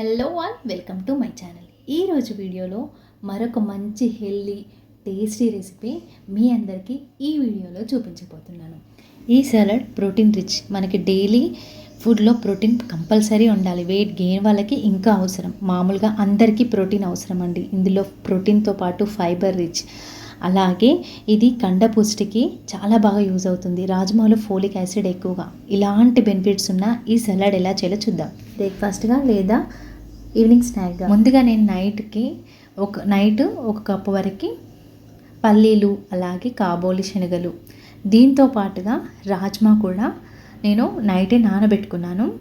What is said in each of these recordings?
Hello all welcome to my channel ఈరోజు వీడియోలో మరొక మంచి హెల్దీ టేస్టీ రెసిపీ మీ అందరికీ ఈ వీడియోలో చూపించబోతున్నాను. ఈ సలాడ్ ప్రోటీన్ రిచ్ మనకి డైలీ ఫుడ్లో ప్రోటీన్ కంపల్సరీ ఉండాలి. వెయిట్ గెయిన్ వాళ్ళకి ఇంకా అవసరం. మామూలుగా అందరికీ ప్రోటీన్ అవసరం అండి. ఇందులో ప్రోటీన్తో పాటు ఫైబర్ రిచ్ అలాగే ఇది కండపుష్టికి చాలా బాగా యూజ్ అవుతుంది. రాజ్మాలో ఫోలిక్ యాసిడ్ ఎక్కువగా. ఇలాంటి బెనిఫిట్స్ ఉన్న ఈ సలాడ్ ఎలా చేయాలో చూద్దాం. బ్రేక్ఫాస్ట్గా లేదా ఈవినింగ్ స్నాక్గా ముందుగా నేను నైట్కి ఒక నైట్ ఒక కప్పు వరకు పల్లీలు అలాగే కాబోలి శనగలు. దీంతో పాటుగా రాజ్మా కూడా నేను నైటే నానబెట్టుకున్నాను.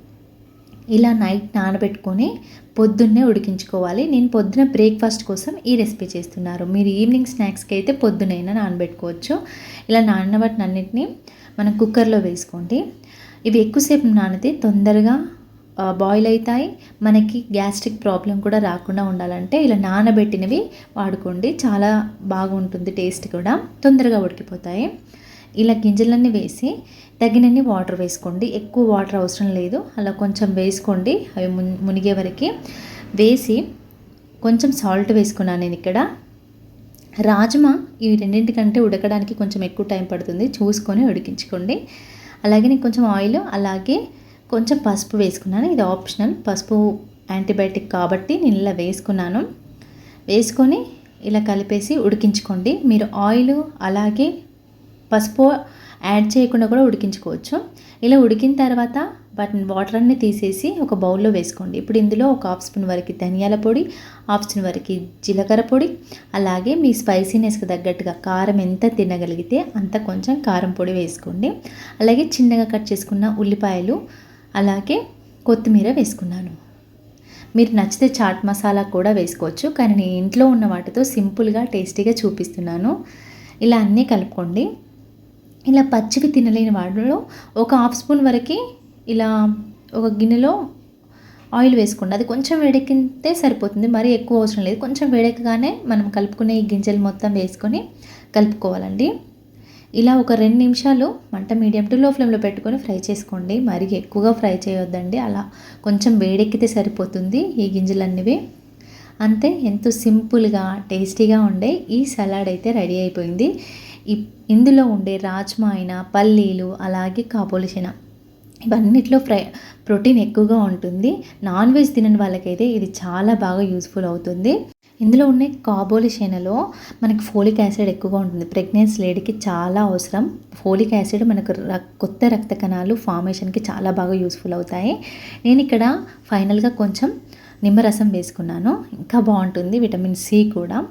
ఇలా నైట్ నానబెట్టుకొని పొద్దున్నే ఉడికించుకోవాలి. నేను పొద్దున బ్రేక్ఫాస్ట్ కోసం ఈ రెసిపీ చేస్తున్నారు. మీరు ఈవినింగ్ స్నాక్స్కి అయితే పొద్దునైనా నానబెట్టుకోవచ్చు. ఇలా నానిన వాటిని అన్నింటినీ మనం కుక్కర్లో వేసుకోండి. ఇవి ఎక్కువసేపు నానితే తొందరగా బాయిల్ అవుతాయి మనకి గ్యాస్ట్రిక్ ప్రాబ్లం కూడా రాకుండా ఉండాలంటే ఇలా నానబెట్టినవి వాడుకోండి. చాలా బాగుంటుంది టేస్ట్ కూడా. తొందరగా ఉడికిపోతాయి. ఇలా గింజలన్నీ వేసి తగినన్ని వాటర్ వేసుకోండి. ఎక్కువ వాటర్ అవసరం లేదు. అలా కొంచెం వేసుకోండి. అవి మునిగే వరకు వేసి కొంచెం సాల్ట్ వేసుకున్నాను నేను ఇక్కడ. రాజ్మా ఇవి రెండింటికంటే ఉడకడానికి కొంచెం ఎక్కువ టైం పడుతుంది. చూసుకొని ఉడికించుకోండి. అలాగే నేను కొంచెం ఆయిల్ అలాగే కొంచెం పసుపు వేసుకున్నాను. ఇది ఆప్షనల్. పసుపు యాంటీబయాటిక్ కాబట్టి నేను ఇలా వేసుకున్నాను. వేసుకొని ఇలా కలిపేసి ఉడికించుకోండి. మీరు ఆయిల్ అలాగే పసుపు యాడ్ చేయకుండా కూడా ఉడికించుకోవచ్చు. ఇలా ఉడికిన తర్వాత వాటిని వాటర్ అన్ని తీసేసి ఒక బౌల్లో వేసుకోండి. ఇప్పుడు ఇందులో ఒక హాఫ్ స్పూన్ వరకు ధనియాల పొడి హాఫ్ స్పూన్ వరకు జీలకర్ర పొడి అలాగే మీ స్పైసీనెస్కి తగ్గట్టుగా కారం ఎంత తినగలిగితే అంత కొంచెం కారం పొడి వేసుకోండి. అలాగే చిన్నగా కట్ చేసుకున్న ఉల్లిపాయలు అలాగే కొత్తిమీర వేసుకున్నాను. మీరు నచ్చితే చాట్ మసాలా కూడా వేసుకోవచ్చు కానీ నేను ఇంట్లో ఉన్న వాటితో సింపుల్గా టేస్టీగా చూపిస్తున్నాను. ఇలా అన్నీ కలుపుకోండి. ఇలా పచ్చివి తినలేని వాటిలో ఒక హాఫ్ స్పూన్ వరకు ఇలా ఒక గిన్నెలో ఆయిల్ వేసుకోండి. అది కొంచెం వేడెక్కితే సరిపోతుంది మరీ ఎక్కువ అవసరం లేదు. కొంచెం వేడెక్కగానే మనం కలుపుకునే ఈ గింజలు మొత్తం వేసుకొని కలుపుకోవాలండి. ఇలా ఒక రెండు నిమిషాలు మంట మీడియం టు లో ఫ్లేమ్లో పెట్టుకొని ఫ్రై చేసుకోండి. మరి ఎక్కువగా ఫ్రై చేయొద్దండి. అలా కొంచెం వేడెక్కితే సరిపోతుంది ఈ గింజలన్నవి. అంతే ఎంతో సింపుల్గా టేస్టీగా ఉండే ఈ సలాడ్ అయితే రెడీ అయిపోయింది. ఇందులో ఉండే రాజ్మా అయినా పల్లీలు అలాగే కాబోలిసిన ఇవన్నిట్లో ఫ్రై ప్రోటీన్ ఎక్కువగా ఉంటుంది. నాన్ వెజ్ తినని వాళ్ళకైతే ఇది చాలా బాగా యూస్ఫుల్ అవుతుంది. ఇందులో ఉండే కాబోలి శనలో మనకి ఫోలిక్ యాసిడ్ ఎక్కువగా ఉంటుంది. ప్రెగ్నెన్సీ లేడీకి చాలా అవసరం. ఫోలిక్ యాసిడ్ మనకు కొత్త రక్త కణాలు ఫార్మేషన్కి చాలా బాగా యూస్ఫుల్ అవుతాయి. నేను ఇక్కడ ఫైనల్గా కొంచెం నిమ్మరసం వేసుకున్నాను. ఇంకా బాగుంటుంది. విటమిన్ సి కూడా.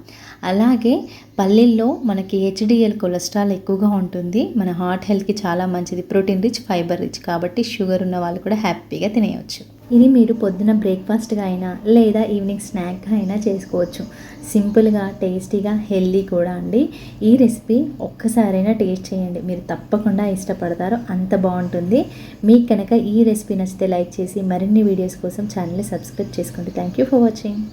అలాగే పల్లెల్లో మనకి హెచ్డిఎల్ కొలెస్ట్రాల్ ఎక్కువగా ఉంటుంది. మన హార్ట్ హెల్త్కి చాలా మంచిది. ప్రోటీన్ రిచ్ ఫైబర్ రిచ్ కాబట్టి షుగర్ ఉన్న వాళ్ళు కూడా హ్యాపీగా తినేయవచ్చు ఇది మీరు పొద్దున బ్రేక్ఫాస్ట్గా అయినా లేదా ఈవినింగ్ స్నాక్గా అయినా చేసుకోవచ్చు. సింపుల్గా టేస్టీగా హెల్దీ కూడా అండి. ఈ రెసిపీ ఒక్కసారైనా టేస్ట్ చేయండి. మీరు తప్పకుండా ఇష్టపడతారు అంత బాగుంటుంది. మీకు కనుక ఈ రెసిపీ నచ్చితే లైక్ చేసి మరిన్ని వీడియోస్ కోసం ఛానల్ని సబ్స్క్రైబ్ చేసుకోండి. Thank you for watching.